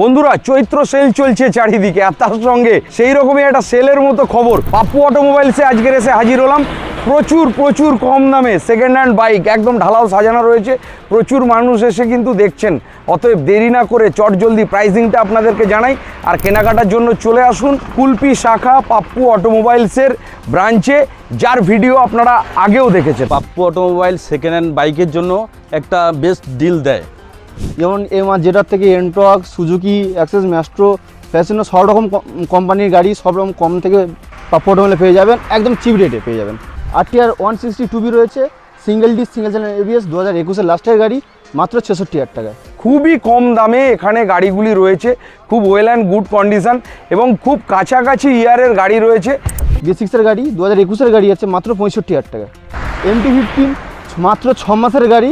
বন্ধুরা, চৈত্র সেল চলছে চারিদিকে, আর তার সঙ্গে সেই রকমই একটা সেলের মতো খবর। পাপ্পু অটোমোবাইলসে আজকের এসে হাজির হলাম। প্রচুর প্রচুর কম দামে সেকেন্ড হ্যান্ড বাইক একদম ঢালাও সাজানো রয়েছে। প্রচুর মানুষ এসে কিন্তু দেখছেন। অতএব দেরি না করে চট জলদি প্রাইসিংটা আপনাদেরকে জানাই। আর কেনাকাটার জন্য চলে আসুন কুলপি শাখা পাপ্পু অটোমোবাইলসের ব্রাঞ্চে, যার ভিডিও আপনারা আগেও দেখেছেন। পাপ্পু অটোমোবাইল সেকেন্ড হ্যান্ড বাইকের জন্য একটা বেস্ট ডিল দেয়। যেমন এমআর যেটার থেকে Ntorq Suzuki Access Maestro Fascino সব রকম কোম্পানির গাড়ি সব রকম কম থেকে পাপোর্টমেলে পেয়ে যাবেন একদম চিপ রেটে পেয়ে যাবেন। আর T R one sixty two B রয়েছে single disc single channel ABS দু হাজার একুশের লাস্টের গাড়ি মাত্র ছেষট্টি হাজার টাকায় খুবই কম দামে এখানে গাড়িগুলি রয়েছে খুব ওয়েল অ্যান্ড গুড কন্ডিশন এবং খুব কাছাকাছি ইয়ারের গাড়ি রয়েছে। বি সিক্সের গাড়ি দু হাজার একুশের গাড়ি আছে মাত্র পঁয়ষট্টি হাজার টাকা। এমটি ফিফটিন মাত্র ছ মাসের গাড়ি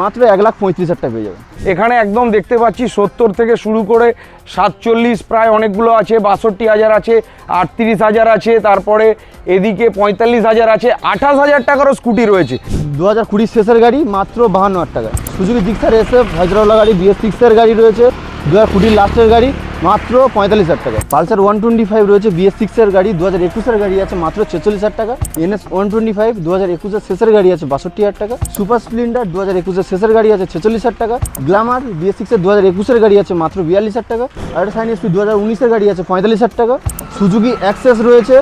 মাত্র এক লাখ পঁয়ত্রিশ হাজার টাকা পেয়ে যাবে। এখানে একদম দেখতে পাচ্ছি সত্তর থেকে শুরু করে সাতচল্লিশ প্রায় অনেকগুলো আছে বাষট্টি হাজার আছে আটত্রিশ হাজার আছে তারপরে এদিকে পঁয়তাল্লিশ হাজার আছে আঠাশ হাজার টাকারও স্কুটি রয়েছে। দু হাজার কুড়ির শেষের গাড়ি মাত্র বাহান্ন হাজার টাকা। সুযোগ জিক্সার এসে হাজারওয়ালা গাড়ি বিএস সিক্সের গাড়ি রয়েছে। দু হাজার কুড়ির লাস্টের গাড়ি, মাত্র পঁয়তাল্লিশ হাজার টাকা। পালসার ওয়ান টোয়েন্টি ফাইভ রয়েছে বিএস সিক্সের গাড়ি দু হাজার একুশের গাড়ি আছে, মাত্র ছেচল্লিশ হাজার টাকা। এনএস ওয়ান টোয়েন্টি ফাইভ দু হাজার একুশের শেষের গাড়ি আছে, বাষট্টি হাজার টাকা। সুপার স্প্লেন্ডার দু হাজার একুশের শেষের গাড়ি আছে, ছেচল্লিশ হাজার টাকা। গ্ল্যামার বিএস সিক্সের দু হাজার একুশের গাড়ি আছে, মাত্র বিয়াল্লিশ হাজার টাকা। আর সাইন এসপি দু হাজার উনিশের গাড়ি আছে, পঁয়তাল্লিশ হাজার টাকা। সুজুকি অ্যাক্সেস রয়েছে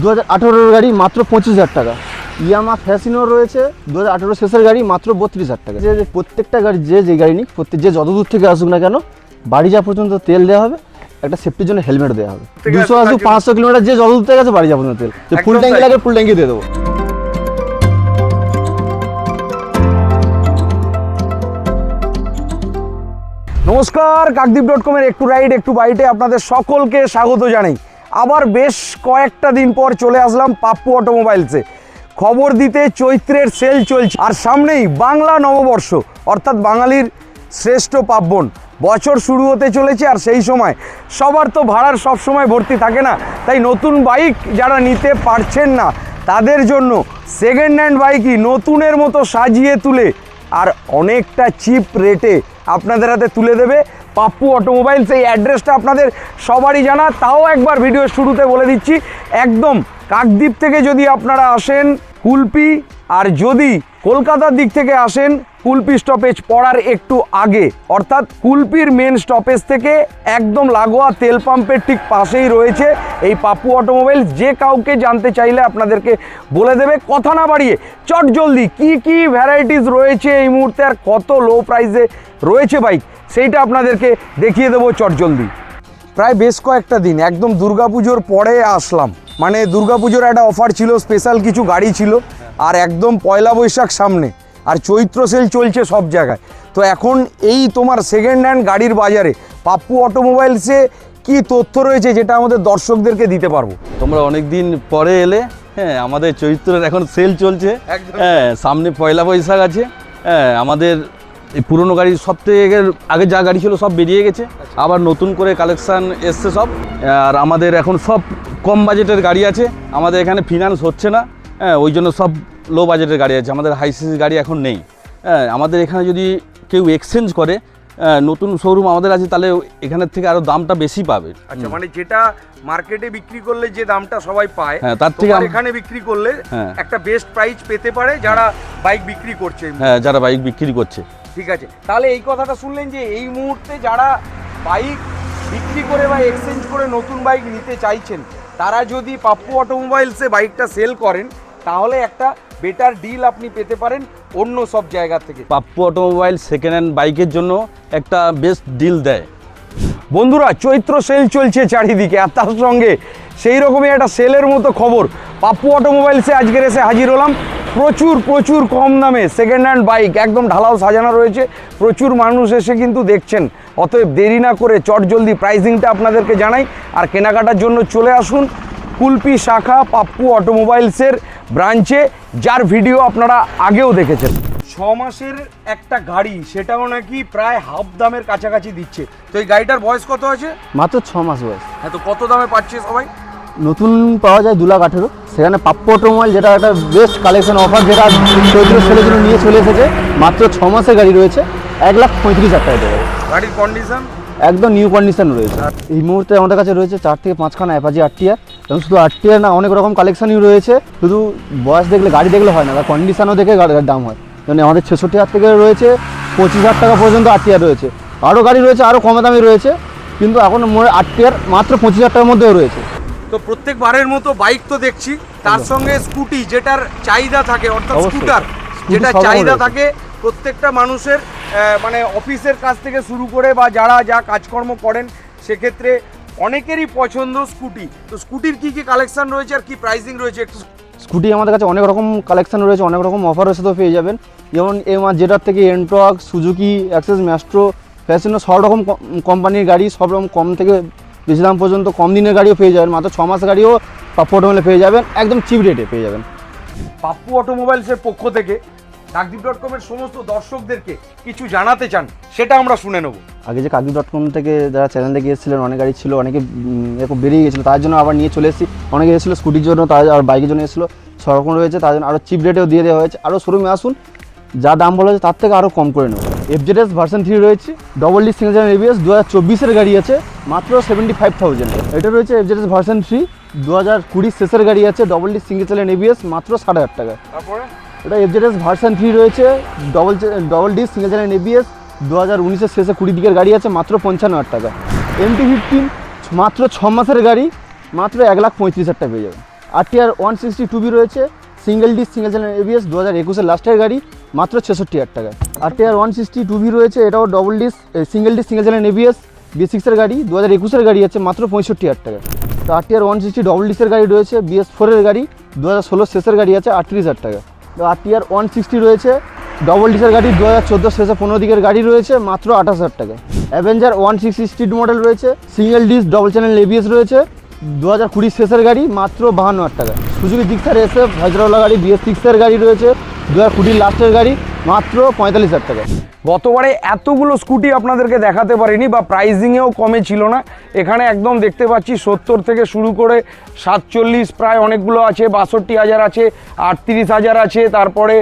দু হাজার আঠেরোর গাড়ি, মাত্র পঁচিশ হাজার টাকা। ইয়ামা ফ্যাসিনো রয়েছে দু হাজার আঠেরো শেষের গাড়ি, মাত্র বত্রিশ হাজার টাকা। যে প্রত্যেকটা গাড়ি, যে যে গাড়ি নিক, প্রত্যেক যে যত দূর থেকে আসুক না কেন বাড়ি যাওয়া পর্যন্ত তেল দেওয়া হবে একটা সেফটির জন্য হেলমেট দেওয়া হবে। দুশো জন্য- পাঁচশো কিলোমিটার যে দূর থেকে আছে বাড়ি যাওয়া পর্যন্ত তেল। যে ফুল ট্যাঙ্কি লাগে ফুল ট্যাঙ্কি দিয়ে দেবো। নমস্কার কাকদ্বীপ ডট কমের একটু রাইড একটু বাইটে আপনাদের সকলকে স্বাগত জানাই। আবার বেশ কয়েকটা দিন পর চলে আসলাম পাপ্পু অটোমোবাইলসে। খবর দিতে চৈত্রের সেল চলছে। আর সামনেই বাংলা নববর্ষ অর্থাৎ বাঙালির শ্রেষ্ঠ পার্বণ। বছর শুরু হতে চলেছে আর সেই সময় সবার তো ভাড়ার সব সময় ভর্তি থাকে না। তাই নতুন বাইক যারা নিতে পারছেন না, তাদের জন্য সেকেন্ড হ্যান্ড বাইকই নতুনের মতো সাজিয়ে তুলে আর অনেকটা চিপ রেটে আপনাদের হাতে তুলে দেবে। পাপ্পু অটোমোবাইলস এই অ্যাড্রেসটা আপনাদের সবারই জানা, তাও একবার ভিডিওর শুরুতে বলে দিচ্ছি। একদম কাকদ্বীপ থেকে যদি আপনারা আসেন কুলপি আর যদি কলকাতার দিক থেকে আসেন কুলপি স্টপেজ পড়ার একটু আগে। অর্থাৎ কুলপির মেন স্টপেজ থেকে একদম লাগোয়া তেল পাম্পের ঠিক পাশেই রয়েছে এই পাপু অটোমোবাইল। যে কাউকে জানতে চাইলে আপনাদেরকে বলে দেবে, কথা না বাড়িয়ে চট জলদি কি কি ভ্যারাইটিস রয়েছে এই মুহূর্তে আর কত লো প্রাইসে রয়েছে বাইক সেইটা আপনাদেরকে দেখিয়ে দেবো চট জলদি। প্রায় বেশ কয়েকটা দিন, একদম দুর্গাপুজোর পরে আসলাম। মানে দুর্গাপুজোর একটা অফার ছিল স্পেশাল কিছু গাড়ি ছিল, আর একদম পয়লা বৈশাখ সামনে। আর চৈত্র সেল চলছে সব জায়গায়। তো এখন এই তোমার সেকেন্ড হ্যান্ড গাড়ির বাজারে পাপ্পু অটোমোবাইলসে কি তথ্য রয়েছে যেটা আমাদের দর্শকদেরকে দিতে পারব? তোমরা অনেক দিন পরে এলে হ্যাঁ আমাদের চৈত্রের এখন সেল চলছে। হ্যাঁ সামনে পয়লা বৈশাখ আছে। হ্যাঁ আমাদের এই পুরনো গাড়ি সব থেকে আগে যা গাড়ি ছিল সব বেরিয়ে গেছে। আবার নতুন করে কালেকশান এসছে সব। আর আমাদের এখন সব কম বাজেটের গাড়ি আছে। আমাদের এখানে ফিনান্স হচ্ছে না। হ্যাঁ ওই জন্য সব লো বাজেটের গাড়ি আছে। আমাদের হাই সিসি গাড়ি এখন নেই। হ্যাঁ আমাদের এখানে যদি কেউ এক্সচেঞ্জ করে হ্যাঁ, নতুন শোরুম আমাদের আছে তাহলে এখানের থেকে আরও দামটা বেশি পাবে। আচ্ছা মানে যেটা মার্কেটে বিক্রি করলে যে দামটা সবাই পায় হ্যাঁ, তার থেকে এখানে বিক্রি করলে হ্যাঁ। একটা বেস্ট প্রাইস পেতে পারে যারা বাইক বিক্রি করছে হ্যাঁ যারা বাইক বিক্রি করছে। ঠিক আছে। তাহলে এই কথাটা শুনলেন যে এই মুহূর্তে যারা বাইক বিক্রি করে বা এক্সচেঞ্জ করে নতুন বাইক নিতে চাইছেন তারা যদি পাপ্পু অটোমোবাইলসে বাইকটা সেল করেন তাহলে একটা বেটার ডিল আপনি পেতে পারেন অন্য সব জায়গা থেকে। পাপ্পু অটোমোবাইল সেকেন্ড হ্যান্ড বাইকের জন্য একটা বেস্ট ডিল দেয়। বন্ধুরা, চৈত্র সেল চলছে চারিদিকে, আর তার সঙ্গে সেই রকমই একটা সেলের মতো খবর। পাপ্পু অটোমোবাইলসে আজকের এসে হাজির হলাম। প্রচুর প্রচুর কম দামে সেকেন্ড হ্যান্ড বাইক একদম ঢালাও সাজানো রয়েছে। প্রচুর মানুষ এসে কিন্তু দেখছেন। অতএব দেরি না করে চট জলদি প্রাইসিংটা আপনাদেরকে জানাই। আর কেনাকাটার জন্য চলে আসুন কুলপি শাখা পাপ্পু অটোমোবাইলসের। ব্রাঞ্চে যার ভিডিও আপনারা আগেও দেখেছেন। ছ মাসের একটা গাড়ি সেটাও নাকি প্রায় হাফ দামের কাছাকাছি দিচ্ছে। তো এই গাড়িটার বয়স কত আছে? মাত্র ছ মাস বয়স। হ্যাঁ তো কত দামে পাচ্ছে সবাই? নতুন পাওয়া যায় দু লাখ আঠেরো। সেখানে পাপ্পু অটোমোবাইল যেটা একটা বেস্ট কালেকশন অফার যেটা চৈত্র জন্য নিয়ে চলে এসেছে। মাত্র ছ মাসের গাড়ি রয়েছে এক লাখ পঁয়ত্রিশ হাজার টাকা। দেবে গাড়ির কন্ডিশন একদম নিউ কন্ডিশন রয়েছে। এই মুহূর্তে আমাদের কাছে রয়েছে চার থেকে পাঁচখানা অ্যাপাজি আটটিয়ার এবং শুধু আটটিয়ার না অনেক রকম কালেকশনই রয়েছে। শুধু বয়স দেখলে গাড়ি দেখলে হয় না তার কন্ডিশনও দেখে গাড়ির দাম হয়। মানে আমাদের ছেষট্টি হাজার থেকে রয়েছে পঁচিশ হাজার টাকা পর্যন্ত আটটিয়ার রয়েছে। আরও গাড়ি রয়েছে আরও কম দামি রয়েছে কিন্তু এখন মোড়ে আটটিয়ার মাত্র পঁচিশ হাজার টাকার মধ্যেও রয়েছে। তো প্রত্যেকবারের মতো বাইক তো দেখছি তার সঙ্গে স্কুটি যেটার চাহিদা থাকে অর্থাৎ। স্কুটার যেটা চাহিদা থাকে প্রত্যেকটা মানুষের মানে অফিসের কাছ থেকে শুরু করে বা যারা যা কাজকর্ম করেন সেক্ষেত্রে অনেকেরই পছন্দ স্কুটি। তো স্কুটির কী কী কালেকশান রয়েছে আর কি প্রাইসিং রয়েছে একটু? স্কুটি আমাদের কাছে অনেক রকম কালেকশান রয়েছে অনেক রকম অফারের সাথেও পেয়ে যাবেন। যেমন এমআর যেটার থেকে Ntorq Suzuki Access Maestro Fascino সব রকম কোম্পানির গাড়ি সব রকম কম থেকে বেশি দাম পর্যন্ত কম দিনের গাড়িও পেয়ে যাবেন। মাত্র ছ মাস গাড়িও পাপ্পোর্ট মেলে পেয়ে যাবেন একদম চিপ রেটে পেয়ে যাবেন। পাপ্পু অটোমোবাইলসের পক্ষ থেকে ডাকদীপ ডট কমের সমস্ত দর্শকদেরকে কিছু জানাতে চান সেটা আমরা শুনে নেব। আগে যে কাকি ডট কম থেকে যারা চ্যানেল গিয়েছিলেন অনেক গাড়ি ছিল অনেকে এরকম বেরিয়ে গেছিল তার জন্য আবার নিয়ে চলে এসেছি। অনেকে এসেছিল স্কুটির জন্য তার আর বাইকের জন্য এসেছিল সব রকম রয়েছে তার জন্য আরও চিপ রেটেও দিয়ে দেওয়া হয়েছে। আরও শোরুমে আসুন যা দাম বলা হয়েছে তার থেকে আরও কম করে নেব। এফজেডএস ভার্সন থ্রি রয়েছে ডবল ডি সিঙ্গেল এবিএস দু হাজার চব্বিশের গাড়ি আছে মাত্র সেভেন্টি ফাইভ থাউজেন্ড এটা রয়েছে এফজেডএস ভার্সন থ্রি দু হাজার কুড়ির শেষের গাড়ি আছে ডবল ডি সিঙ্গেল এবিএস মাত্র সাড়ে হাজার টাকা তারপরে? এটা এফ এফজেডএস ভার্সান থ্রি রয়েছে double double D single channel ABS দু হাজার উনিশের শেষে কুড়ি দিকের গাড়ি আছে, মাত্র পঞ্চান্ন হাজার টাকা। এমটি ফিফটিন মাত্র ছ মাসের গাড়ি, মাত্র এক লাখ পঁয়ত্রিশ হাজার টাকা পেয়ে যাবেন। আর TR one sixty two B রয়েছে single D single channel ABS দু হাজার একুশের লাস্টের গাড়ি, মাত্র ছেষট্টি হাজার টাকা। আর TR one sixty two B রয়েছে, এটাও double disc single D single channel ABS B সিক্সের গাড়ি দু হাজার একুশের গাড়ি আছে, মাত্র পঁয়ষট্টি হাজার টাকা। তো আর টিআর ওয়ান সিক্সটি ডবল ডিসের গাড়ি রয়েছে বিএস ফোরের গাড়ি দু হাজার ষোলোর শেষের গাড়ি আছে, আটত্রিশ হাজার টাকা। আর টিআর ওয়ান সিক্সটি রয়েছে ডবল ডিসার গাড়ি দু হাজার চোদ্দ শেষে পনেরো দিকের গাড়ি রয়েছে, মাত্র আঠাশ হাজার টাকা Avenger one sixty street model রয়েছে single disc double channel ABS রয়েছে দু হাজার কুড়ির শেষের গাড়ি, মাত্র বাহান্ন হাজার টাকা সুযোগী দিকসার এসএফ হাজারওয়ালা গাড়ি বিএস সিক্সের গাড়ি রয়েছে দু হাজার কুড়ির লাস্টের গাড়ি মাত্র পঁয়তাল্লিশ হাজার টাকা। গতবারে এতগুলো স্কুটি আপনাদেরকে দেখাতে পারিনি বা প্রাইজিংয়েও কমে ছিল না। এখানে একদম দেখতে পাচ্ছি সত্তর থেকে শুরু করে সাতচল্লিশ প্রায় অনেকগুলো আছে, বাষট্টি হাজার আছে, আটত্রিশ হাজার আছে, তারপরে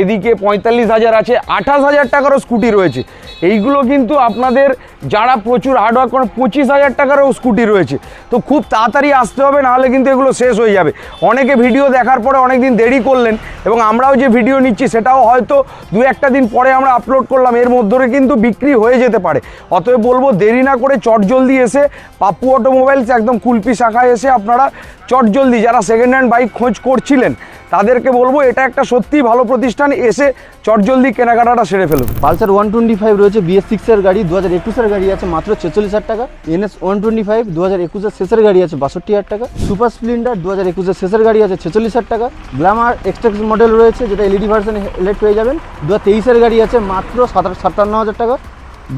এদিকে পঁয়তাল্লিশ হাজার আছে, আঠাশ হাজার টাকারও স্কুটি রয়েছে। এইগুলো কিন্তু আপনাদের যারা প্রচুর হার্ডওয়ার্ক করেন, পঁচিশ হাজার টাকারও স্কুটি রয়েছে। তো খুব তাড়াতাড়ি আসতে হবে, নাহলে কিন্তু এগুলো শেষ হয়ে যাবে। অনেকে ভিডিও দেখার পরে অনেক দিন দেরি করলেন এবং আমরাও যে ভিডিও নিচ্ছি, সেটাও হয়তো দু একটা দিন পরে আমরা আপলোড করলাম, এর মধ্যে কিন্তু বিক্রি হয়ে যেতে পারে। অতএব বলব, দেরি না করে চটজলদি এসে পাপু অটোমোবাইলস একদম কুলপি শাখায় এসে আপনারা চটজলদি যারা সেকেন্ড হ্যান্ড বাইক খোঁজ করছিলেন তাদেরকে বলব, এটা একটা সত্যি ভালো প্রতিষ্ঠান, এসে চটজলদি কেনাকাটাটা সেরে ফেলুন। পালসার ওয়ান টোয়েন্টি ফাইভ রয়েছে বিএস সিক্সের গাড়ি দু হাজার একুশের গাড়ি আছে মাত্র ছেচল্লিশ হাজার টাকা। এনএস ওয়ান টোয়েন্টি ফাইভ দু হাজার একুশের শেষের গাড়ি আছে বাষট্টি হাজার টাকা। সুপার স্প্লেন্ডার দু হাজার একুশের শেষের গাড়ি আছে ছেচল্লিশ হাজার টাকা। গ্ল্যামার এক্সট্রাক্স মডেল রয়েছে, যেটা এলইডি ভার্সন এলেট পেয়ে যাবেন। দু হাজার তেইশের গাড়ি আছে মাত্র সাতান্ন হাজার টাকা।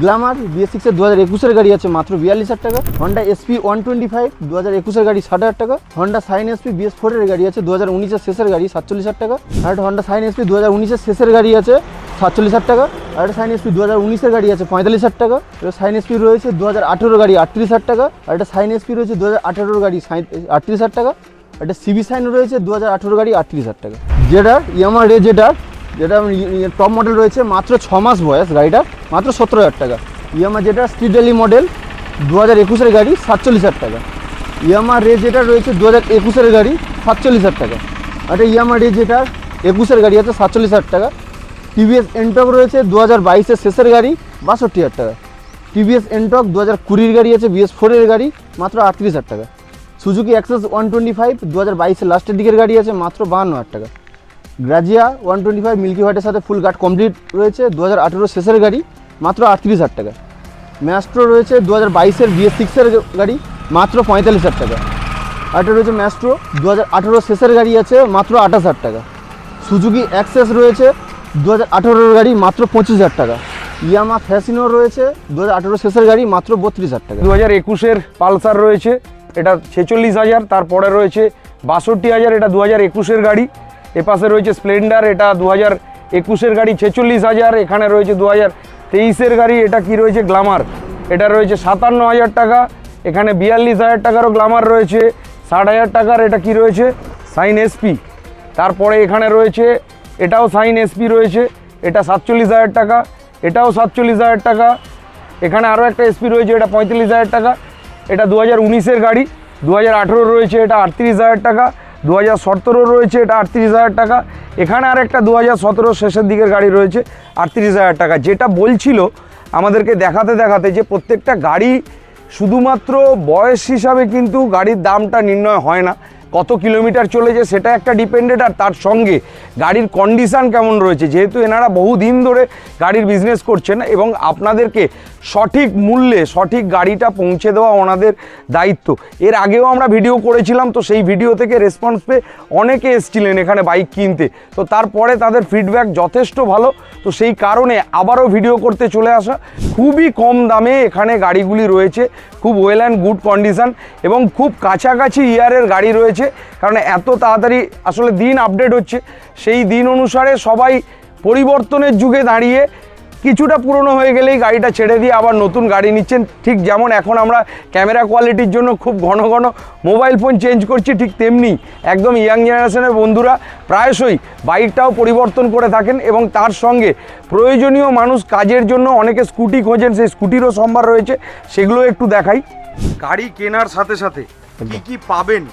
গ্ল্যামার বিএস সিক্সের দু হাজার একুশের গাড়ি আছে, মাত্র বিয়াল্লিশ হাজার টাকা। Honda SP one twenty five দু হাজার একুশের গাড়ি ষাট হাজার টাকা। হন্ডা সাইন এসপি বিএস ফোরের গাড়ি আছে দু হাজার উনিশের শেষের গাড়ি সাতচল্লিশ হাজার টাকা। আর একটা হন্ডা সাইন এসপি দু হাজার উনিশের শেষের গাড়ি আছে, সাতচল্লিশ হাজার টাকা। আর একটা সাইন এসপি দু হাজার উনিশের গাড়ি আছে, পঁয়তাল্লিশ হাজার টাকা। একটা সাইন এসপি রয়েছে দু হাজার আঠেরো গাড়ি, আটত্রিশ হাজার টাকা। আর একটা সাইন এসপি রয়েছে দু হাজার আঠেরোর গাড়ি আটত্রিশ হাজার টাকা। একটা সিবি সাইন রয়েছে দু হাজার আঠেরো গাড়ি, আটত্রিশ হাজার টাকা। যেটা ইয়ামা রে যেটা যেটা টপ মডেল রয়েছে, মাত্র ছ মাস বয়স গাড়িটা মাত্র সতেরো হাজার টাকা। ইয়ামা যেটা স্ট্রিট ডেলি মডেল দু হাজার একুশের গাড়ি, সাতচল্লিশ হাজার টাকা। ইয়ামা রে যেটা রয়েছে দু হাজার একুশের গাড়ি, সাতচল্লিশ হাজার টাকা। একটা ইয়ামা রে যেটা একুশের গাড়ি আছে, সাতচল্লিশ হাজার টাকা। টিভিএস এনটক রয়েছে দু হাজার বাইশের শেষের গাড়ি, বাষট্টি হাজার টাকা। টিভিএস এনটক দু হাজার কুড়ির গাড়ি আছে বিএস ফোরের গাড়ি, মাত্র আটত্রিশ হাজার টাকা। Suzuki Access one twenty five দু হাজার বাইশের লাস্টের দিকের গাড়ি আছে, মাত্র বাহান্ন হাজার টাকা। Grazia one twenty five milky হোয়াইটের সাথে ফুল গার্ড কমপ্লিট রয়েছে দু হাজার আঠেরো শেষের গাড়ি মাত্র আটত্রিশ হাজার টাকা। ম্যাস্ট্রো রয়েছে দু হাজার বাইশের বিএস সিক্সের গাড়ি, মাত্র পঁয়তাল্লিশ হাজার টাকা। আরেকটা রয়েছে ম্যাস্ট্রো দু হাজার আঠেরো শেষের গাড়ি আছে, মাত্র আঠাশ হাজার টাকা। সুজুকি অ্যাক্সেস রয়েছে দু হাজার আঠেরোর গাড়ি, মাত্র পঁচিশ হাজার টাকা। ইয়ামা ফ্যাসিনো রয়েছে দু হাজার আঠেরো শেষের গাড়ি, মাত্র বত্রিশ হাজার টাকা। দু হাজার একুশের পালসার রয়েছে, এটা ছেচল্লিশ হাজার, তারপরে রয়েছে বাষট্টি হাজার, এটা দু হাজার একুশের গাড়ি। এপাশে রয়েছে স্প্লেন্ডার এটা দু হাজার একুশের গাড়ি, ছেচল্লিশ হাজার, এখানে রয়েছে দু হাজার তেইশের গাড়ি, এটা কি রয়েছে? গ্লামার। এটা রয়েছে সাতান্ন হাজার টাকা। এখানে বিয়াল্লিশ হাজার টাকারও গ্লামার রয়েছে। ষাট হাজার টাকার এটা কি রয়েছে? Shine SP. তারপরে এখানে রয়েছে, এটাও সাইন এসপি রয়েছে। এটা সাতচল্লিশ হাজার টাকা, এটাও সাতচল্লিশ হাজার টাকা। এখানে আরও একটা এসপি রয়েছে, এটা পঁয়তাল্লিশ হাজার টাকা। এটা দু হাজার উনিশের গাড়ি, দু হাজার আঠেরো রয়েছে, এটা আটত্রিশ হাজার টাকা। দু হাজার সতেরো রয়েছে, এটা আটত্রিশ হাজার টাকা। এখানে আর একটা দু হাজার সতেরো শেষের দিকের গাড়ি রয়েছে, আটত্রিশ হাজার টাকা। যেটা বলছিল আমাদেরকে দেখাতে দেখাতে যে প্রত্যেকটা গাড়ি শুধুমাত্র বয়স হিসাবে কিন্তু গাড়ির দামটা নির্ণয় হয় না, কত কিলোমিটার চলেছে সেটা একটা ডিপেন্ডেড আর তার সঙ্গে গাড়ির কন্ডিশান কেমন রয়েছে? যেহেতু এনারা বহুদিন ধরে গাড়ির বিজনেস করছেন এবং আপনাদেরকে সঠিক মূল্যে সঠিক গাড়িটা পৌঁছে দেওয়া ওনাদের দায়িত্ব। এর আগেও আমরা ভিডিও করেছিলাম, তো সেই ভিডিও থেকে রেসপন্স পেয়ে অনেকে এসছিলেন এখানে বাইক কিনতে। তো তারপরে তাদের ফিডব্যাক যথেষ্ট ভালো, তো সেই কারণে আবারও ভিডিও করতে চলে আসা। খুবই কম দামে এখানে গাড়িগুলি রয়েছে, খুব ওয়েল অ্যান্ড গুড কন্ডিশন এবং খুব কাছাকাছি ইয়ারের গাড়ি রয়েছে। কারণ এত তাড়াতাড়ি আসলে দিন আপডেট হচ্ছে সেই দিন অনুসারে সবাই পরিবর্তনের যুগে দাঁড়িয়ে কিছুটা পুরনো হয়ে গেলেই গাড়িটা ছেড়ে দিয়ে আবার নতুন গাড়ি নিচ্ছেন। ঠিক যেমন এখন আমরা ক্যামেরা কোয়ালিটির জন্য খুব ঘন ঘন মোবাইল ফোন চেঞ্জ করছি, ঠিক তেমনি একদম ইয়াং জেনারেশনের বন্ধুরা প্রায়শই বাইকটাও পরিবর্তন করে থাকেন এবং তার সঙ্গে প্রয়োজনীয় মানুষ কাজের জন্য অনেকে স্কুটি খোঁজেন, সেই স্কুটিরও সম্ভার রয়েছে, সেগুলো একটু দেখাই। গাড়ি কেনার সাথে সাথে কি কি পাবেন?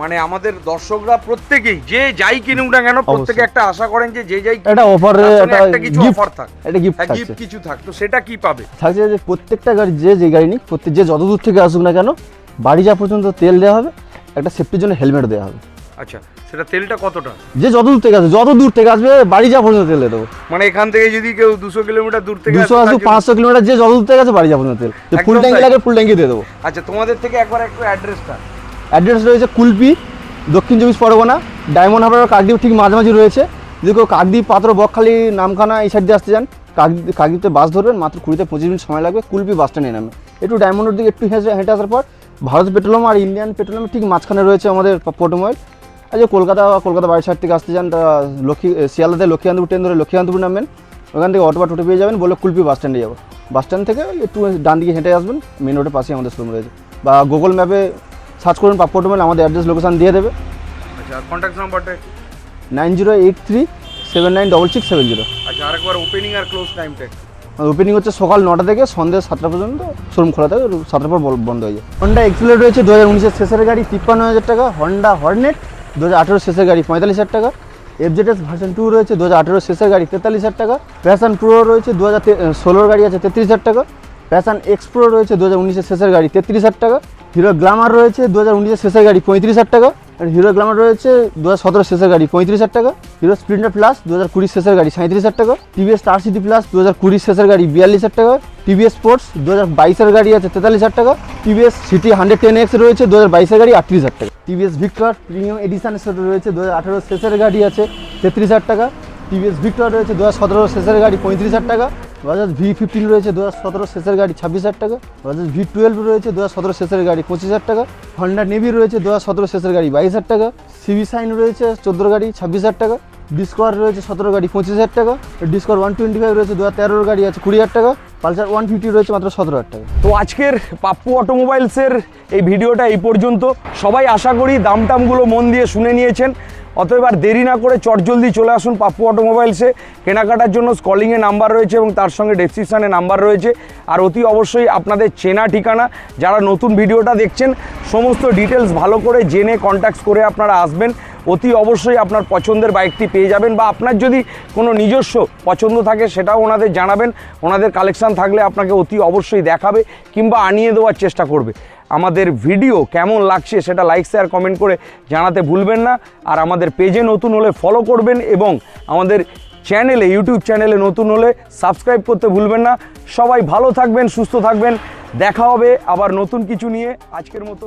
মানে আমাদের দর্শকরা প্রত্যেকেই যে যাই কিনুক না কেন প্রত্যেকে একটা আশা করেন যে যে যাই একটা অফারে একটা কিছু অফার থাক। একটা গিফট গিফট কিছু থাক তো সেটা কি পাবে? থাকছে যে প্রত্যেকটা গাড়ি যে যে গাড়ি নিক প্রত্যেক যে যত দূর থেকে আসুক না কেন বাড়ি যাওয়া পর্যন্ত তেল দেওয়া হবে একটা সেফটির জন্য হেলমেট দেওয়া হবে। আচ্ছা সেটা তেলটা কতটা? যে যত দূর থেকে আসবে যত দূর থেকে আসবে বাড়ি যাওয়া পর্যন্ত তেল দেবো। মানে এখান থেকে যদি কেউ দুশো কিলোমিটার দূর থেকে দুশো আসে, আসুক পাঁচশো কিলোমিটার যে যত দূর থেকে আছে বাড়ি যাওয়া পর্যন্ত তেল। যে ফুল ট্যাঙ্কি লাগে ফুল ট্যাঙ্কি দিয়ে দেবো। আচ্ছা তোমাদের থেকে একবার একটু অ্যাড্রেসটা অ্যাড্রেস রয়েছে কুলপি, দক্ষিণ চব্বিশ পরগনা ডায়মন্ড হারবার কাকদ্বীপ ঠিক মাঝামাঝি রয়েছে। যদি কেউ কাকদ্বীপ পাত্র বকখালি, নামখানা এই সাইড দিয়ে আসতে চান, কাকদ্বীপ কাকদ্বীপতে বাস ধরবেন, মাত্র কুড়িতে পঁচিশ মিনিট সময় লাগবে, কুলপি বাস স্ট্যান্ডে নামে। একটু ডায়মন্ডের দিকে একটু হেঁটে হেঁটে আসার পর, ভারত পেট্রোলিয়াম আর ইন্ডিয়ান পেট্রোলিয়াম ঠিক মাঝখানে রয়েছে আমাদের পোটোমোবাইল আর যে কলকাতা বা কলকাতা বাড়ির সাইড থেকে আসতে চান তারা লক্ষ্মী শিয়ালদাতে লক্ষ্মীকান্তপুর ট্রেন ধরে লক্ষ্মীকান্তপুর নামবেন। ওখান থেকে অটো বা টোটো পেয়ে যাবেন, বলে কুলপি বাস স্ট্যান্ডে যাব। বাস স্ট্যান্ড থেকে একটু ডান দিকে হেঁটে আসবেন মেন রোডের পাশে আমাদের শোরুম রয়েছে। বা গুগল ম্যাপে সার্চ করুন পাপ্পু অটোমোবাইল আমাদের অ্যাড্রেস লোকেশান দিয়ে দেবে। আচ্ছা কন্ট্যাক্ট নাম্বারটা nine zero eight three seven nine double six seven zero. আচ্ছা আরেকবার ওপেনিং আর ক্লোজ টাইমটা ওপেনিং হচ্ছে সকাল নটা থেকে সন্ধ্যে সাতটা পর্যন্ত শোরুম খোলা থাকে সাতটার পর বন্ধ হয়ে যায়। হন্ডা এক্সপ্লেড রয়েছে দু হাজার উনিশের শেষের গাড়ি তিপ্পান্ন হাজার টাকা। হন্ডা হর্নেট দু হাজার আঠেরো শেষের গাড়ি পঁয়তাল্লিশ হাজার টাকা। এফজেডএস ভার্সন টু রয়েছে দু হাজার আঠেরো শেষের গাড়ি তেতাল্লিশ হাজার টাকা। প্যাশন প্রো রয়েছে দু হাজার ষোলোর গাড়ি আছে তেত্রিশ হাজার টাকা। প্যাশন এক্স প্রো রয়েছে দু হাজার উনিশের শেষের গাড়ি তেত্রিশ হাজার টাকা। হিরো গ্লামার রয়েছে দু হাজার উনিশের শেষের গাড়ি, পঁয়ত্রিশ হাজার টাকা। আর হিরো গ্লামার রয়েছে দু হাজার সতেরো শেষের গাড়ি, পঁয়ত্রিশ হাজার টাকা। হিরো স্প্লেন্ডার প্লাস দু হাজার কুড়ি শেষের গাড়ি সাঁত্রিশ হাজার টাকা। টিভিএস স্টার সিটি প্লাস দু হাজার কুড়ি শেষের গাড়ি, বিয়াল্লিশ হাজার টাকা। টিভিএস স্পোর্টস দু হাজার বাইশের গাড়ি আছে তেতাল্লিশ হাজার টাকা। TVS CT hundred ten X রয়েছে দু হাজার বাইশের গাড়ি, আটত্রিশ হাজার টাকা। টিভিএস ভিক্টর প্রিমিয়াম এডিশন রয়েছে দু হাজার আঠেরো শেষের গাড়ি আছে তেত্রিশ হাজার টাকা। টিভিএস ভিক্টর রয়েছে দু হাজার সতেরো শেষের গাড়ি, পঁয়ত্রিশ হাজার টাকা। বাজাজ ভি ফিফটিন রয়েছে দু হাজার সতেরো শেষের গাড়ি ছাব্বিশ হাজার টাকা। বাজাজ ভি টুয়েলভ রয়েছে দু হাজার সতেরো শেষের গাড়ি পঁচিশ হাজার টাকা। হন্ডা নেভি রয়েছে দু হাজার সতেরো শেষের গাড়ি বাইশ হাজার টাকা। সিভি সাইন রয়েছে চোদ্দ গাড়ি ছাব্বিশ হাজার টাকা। ডিসকভার রয়েছে সতেরো গাড়ি পঁচিশ হাজার টাকা। ডিসকভার ওয়ান টোয়েন্টি ফাইভ রয়েছে দু হাজার তেরোর গাড়ি আছে কুড়ি হাজার টাকা। পালসার ওয়ান ফিফটি রয়েছে মাত্র সতেরো হাজার টাকা। তো আজকের পাপ্পু অটোমোবাইলসের এই ভিডিওটা এই পর্যন্ত। সবাই আশা করি দাম টামগুলো মন দিয়ে শুনে নিয়েছেন। অতএব আর দেরি না করে চটজলদি চলে আসুন পাপ্পু অটোমোবাইলসে। কেনাকাটার জন্য স্কলিংয়ে নাম্বার রয়েছে এবং তার সঙ্গে ডেসক্রিপশানে নাম্বার রয়েছে। আর অতি অবশ্যই আপনাদের চেনা ঠিকানা, যারা নতুন ভিডিওটা দেখছেন, সমস্ত ডিটেলস ভালো করে জেনে কন্ট্যাক্ট করে আপনারা আসবেন। অতি অবশ্যই আপনার পছন্দের বাইকটি পেয়ে যাবেন বা আপনার যদি কোনো নিজস্ব পছন্দ থাকে সেটাও ওনাদের জানাবেন। ওনাদের কালেকশান থাকলে আপনাকে অতি অবশ্যই দেখাবে কিংবা আনিয়ে দেওয়ার চেষ্টা করবে। আমাদের ভিডিও কেমন লাগছে সেটা লাইক শেয়ার কমেন্ট করে জানাতে ভুলবেন না। আর আমাদের পেজে নতুন হলে ফলো করবেন এবং আমাদের চ্যানেলে ইউটিউব চ্যানেলে নতুন হলে সাবস্ক্রাইব করতে ভুলবেন না। সবাই ভালো থাকবেন, সুস্থ থাকবেন। দেখা হবে আবার নতুন কিছু নিয়ে। আজকের মতো